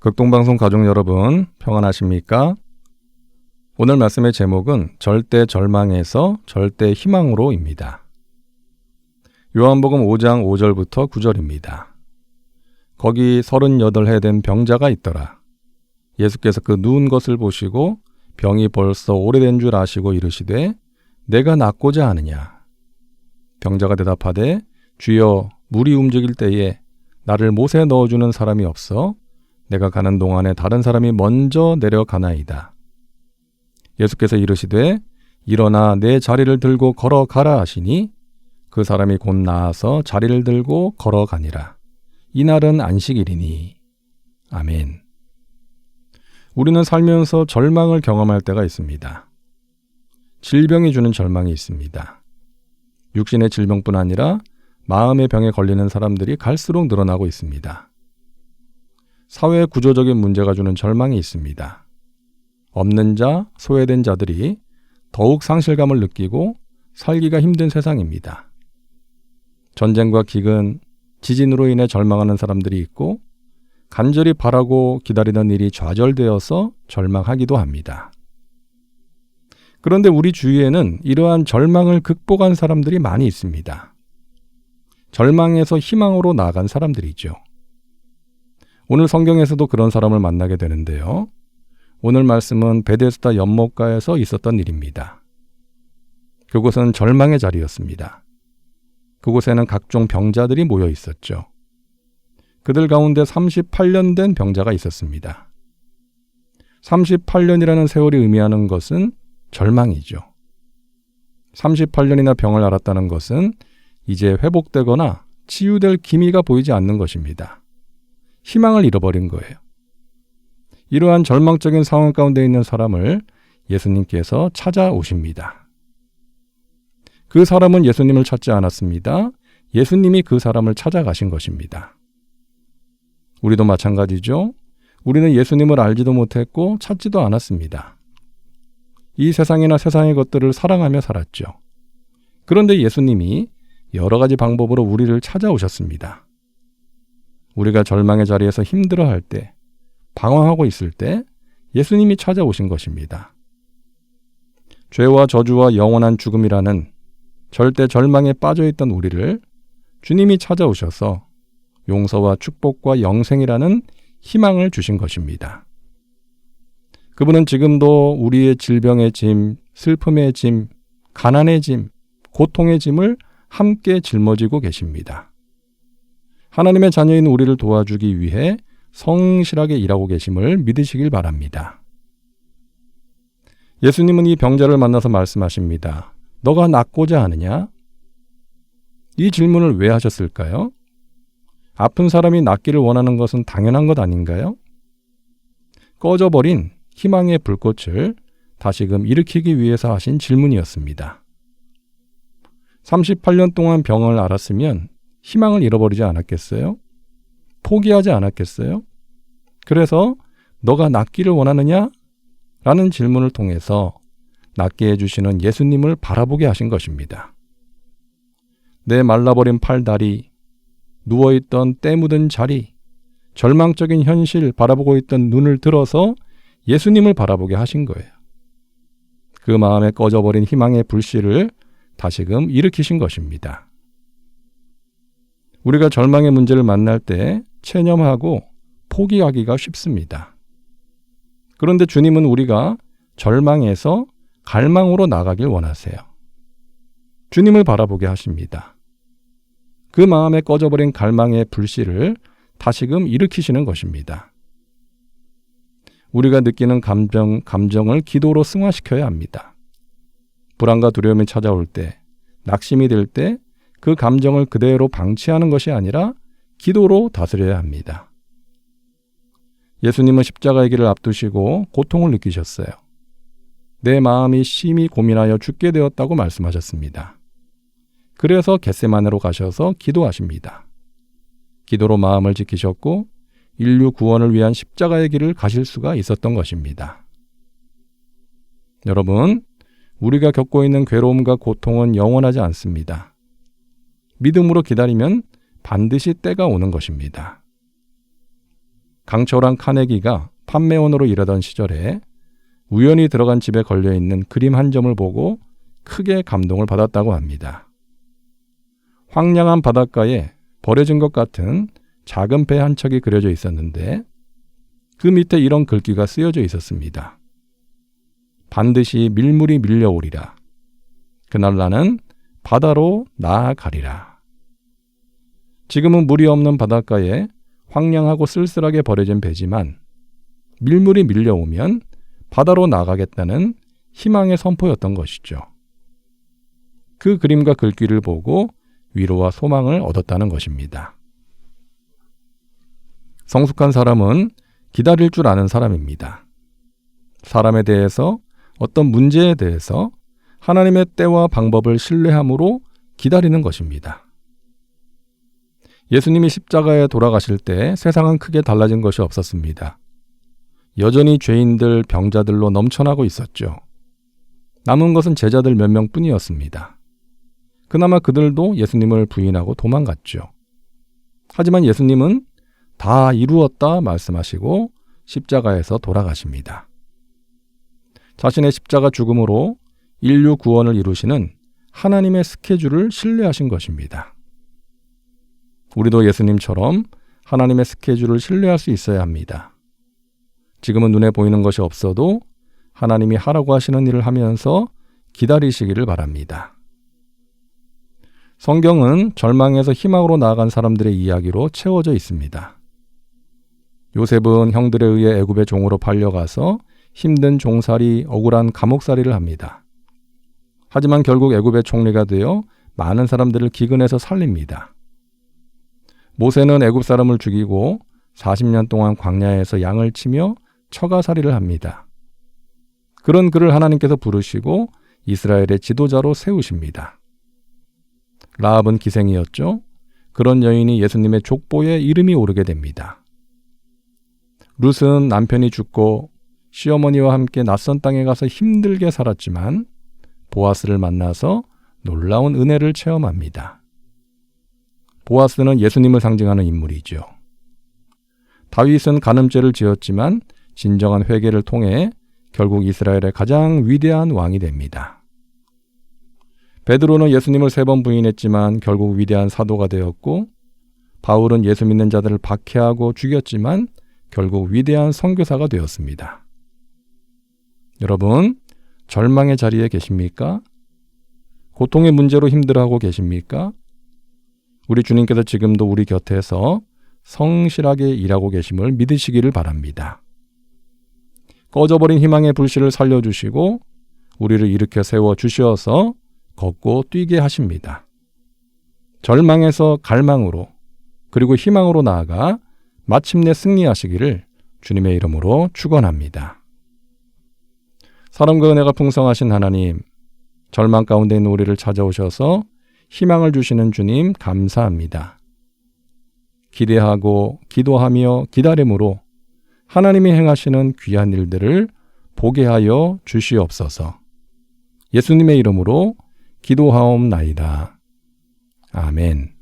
극동방송 가족 여러분, 평안하십니까? 오늘 말씀의 제목은 절대 절망에서 절대 희망으로입니다. 요한복음 5장 5절부터 9절입니다. 거기 38해 된 병자가 있더라. 예수께서 그 누운 것을 보시고 병이 벌써 오래된 줄 아시고 이르시되 내가 낫고자 하느냐. 병자가 대답하되 주여 물이 움직일 때에 나를 못에 넣어주는 사람이 없어 내가 가는 동안에 다른 사람이 먼저 내려가나이다. 예수께서 이르시되 일어나 내 자리를 들고 걸어가라 하시니 그 사람이 곧 나아서 자리를 들고 걸어가니라. 이날은 안식일이니. 아멘. 우리는 살면서 절망을 경험할 때가 있습니다. 질병이 주는 절망이 있습니다. 육신의 질병뿐 아니라 마음의 병에 걸리는 사람들이 갈수록 늘어나고 있습니다. 사회 구조적인 문제가 주는 절망이 있습니다. 없는 자, 소외된 자들이 더욱 상실감을 느끼고 살기가 힘든 세상입니다. 전쟁과 기근, 지진으로 인해 절망하는 사람들이 있고 간절히 바라고 기다리던 일이 좌절되어서 절망하기도 합니다. 그런데 우리 주위에는 이러한 절망을 극복한 사람들이 많이 있습니다. 절망에서 희망으로 나아간 사람들이죠. 오늘 성경에서도 그런 사람을 만나게 되는데요. 오늘 말씀은 베데스다 연못가에서 있었던 일입니다. 그곳은 절망의 자리였습니다. 그곳에는 각종 병자들이 모여 있었죠. 그들 가운데 38년 된 병자가 있었습니다. 38년이라는 세월이 의미하는 것은 절망이죠. 38년이나 병을 앓았다는 것은 이제 회복되거나 치유될 기미가 보이지 않는 것입니다. 희망을 잃어버린 거예요. 이러한 절망적인 상황 가운데 있는 사람을 예수님께서 찾아오십니다. 그 사람은 예수님을 찾지 않았습니다. 예수님이 그 사람을 찾아가신 것입니다. 우리도 마찬가지죠. 우리는 예수님을 알지도 못했고 찾지도 않았습니다. 이 세상이나 세상의 것들을 사랑하며 살았죠. 그런데 예수님이 여러 가지 방법으로 우리를 찾아오셨습니다. 우리가 절망의 자리에서 힘들어할 때, 방황하고 있을 때 예수님이 찾아오신 것입니다. 죄와 저주와 영원한 죽음이라는 절대 절망에 빠져 있던 우리를 주님이 찾아오셔서 용서와 축복과 영생이라는 희망을 주신 것입니다. 그분은 지금도 우리의 질병의 짐, 슬픔의 짐, 가난의 짐, 고통의 짐을 함께 짊어지고 계십니다. 하나님의 자녀인 우리를 도와주기 위해 성실하게 일하고 계심을 믿으시길 바랍니다. 예수님은 이 병자를 만나서 말씀하십니다. 너가 낫고자 하느냐? 이 질문을 왜 하셨을까요? 아픈 사람이 낫기를 원하는 것은 당연한 것 아닌가요? 꺼져버린 희망의 불꽃을 다시금 일으키기 위해서 하신 질문이었습니다. 38년 동안 병을 앓았으면 희망을 잃어버리지 않았겠어요? 포기하지 않았겠어요? 그래서 너가 낫기를 원하느냐? 라는 질문을 통해서 낫게 해주시는 예수님을 바라보게 하신 것입니다. 내 말라버린 팔다리, 누워있던 때 묻은 자리, 절망적인 현실 바라보고 있던 눈을 들어서 예수님을 바라보게 하신 거예요. 그 마음에 꺼져버린 희망의 불씨를 다시금 일으키신 것입니다. 우리가 절망의 문제를 만날 때 체념하고 포기하기가 쉽습니다. 그런데 주님은 우리가 절망에서 갈망으로 나가길 원하세요. 주님을 바라보게 하십니다. 그 마음에 꺼져버린 갈망의 불씨를 다시금 일으키시는 것입니다. 우리가 느끼는 감정, 감정을 기도로 승화시켜야 합니다. 불안과 두려움이 찾아올 때, 낙심이 들 때, 그 감정을 그대로 방치하는 것이 아니라 기도로 다스려야 합니다. 예수님은 십자가의 길을 앞두시고 고통을 느끼셨어요. 내 마음이 심히 고민하여 죽게 되었다고 말씀하셨습니다. 그래서 겟세만으로 가셔서 기도하십니다. 기도로 마음을 지키셨고 인류 구원을 위한 십자가의 길을 가실 수가 있었던 것입니다. 여러분, 우리가 겪고 있는 괴로움과 고통은 영원하지 않습니다. 믿음으로 기다리면 반드시 때가 오는 것입니다. 강철한 카네기가 판매원으로 일하던 시절에 우연히 들어간 집에 걸려 있는 그림 한 점을 보고 크게 감동을 받았다고 합니다. 황량한 바닷가에 버려진 것 같은 작은 배 한 척이 그려져 있었는데 그 밑에 이런 글귀가 쓰여져 있었습니다. 반드시 밀물이 밀려오리라. 그날 나는 바다로 나아가리라. 지금은 물이 없는 바닷가에 황량하고 쓸쓸하게 버려진 배지만 밀물이 밀려오면 바다로 나가겠다는 희망의 선포였던 것이죠. 그 그림과 글귀를 보고 위로와 소망을 얻었다는 것입니다. 성숙한 사람은 기다릴 줄 아는 사람입니다. 사람에 대해서 어떤 문제에 대해서 하나님의 때와 방법을 신뢰함으로 기다리는 것입니다. 예수님이 십자가에 돌아가실 때 세상은 크게 달라진 것이 없었습니다. 여전히 죄인들, 병자들로 넘쳐나고 있었죠. 남은 것은 제자들 몇 명 뿐이었습니다. 그나마 그들도 예수님을 부인하고 도망갔죠. 하지만 예수님은 다 이루었다 말씀하시고 십자가에서 돌아가십니다. 자신의 십자가 죽음으로 인류 구원을 이루시는 하나님의 스케줄을 신뢰하신 것입니다. 우리도 예수님처럼 하나님의 스케줄을 신뢰할 수 있어야 합니다. 지금은 눈에 보이는 것이 없어도 하나님이 하라고 하시는 일을 하면서 기다리시기를 바랍니다. 성경은 절망에서 희망으로 나아간 사람들의 이야기로 채워져 있습니다. 요셉은 형들에 의해 애굽의 종으로 팔려가서 힘든 종살이, 억울한 감옥살이를 합니다. 하지만 결국 애굽의 총리가 되어 많은 사람들을 기근해서 살립니다. 모세는 애굽 사람을 죽이고 40년 동안 광야에서 양을 치며 처가살이를 합니다. 그런 그를 하나님께서 부르시고 이스라엘의 지도자로 세우십니다. 라합은 기생이었죠. 그런 여인이 예수님의 족보에 이름이 오르게 됩니다. 룻은 남편이 죽고 시어머니와 함께 낯선 땅에 가서 힘들게 살았지만 보아스를 만나서 놀라운 은혜를 체험합니다. 보아스는 예수님을 상징하는 인물이죠. 다윗은 간음죄를 지었지만 진정한 회개를 통해 결국 이스라엘의 가장 위대한 왕이 됩니다. 베드로는 예수님을 세 번 부인했지만 결국 위대한 사도가 되었고 바울은 예수 믿는 자들을 박해하고 죽였지만 결국 위대한 선교사가 되었습니다. 여러분, 절망의 자리에 계십니까? 고통의 문제로 힘들어하고 계십니까? 우리 주님께서 지금도 우리 곁에서 성실하게 일하고 계심을 믿으시기를 바랍니다. 꺼져버린 희망의 불씨를 살려주시고 우리를 일으켜 세워 주시어서 걷고 뛰게 하십니다. 절망에서 갈망으로 그리고 희망으로 나아가 마침내 승리하시기를 주님의 이름으로 축원합니다. 사랑과 은혜가 풍성하신 하나님, 절망 가운데 있는 우리를 찾아오셔서 희망을 주시는 주님 감사합니다. 기대하고 기도하며 기다림으로 하나님이 행하시는 귀한 일들을 보게 하여 주시옵소서. 예수님의 이름으로 기도하옵나이다. 아멘.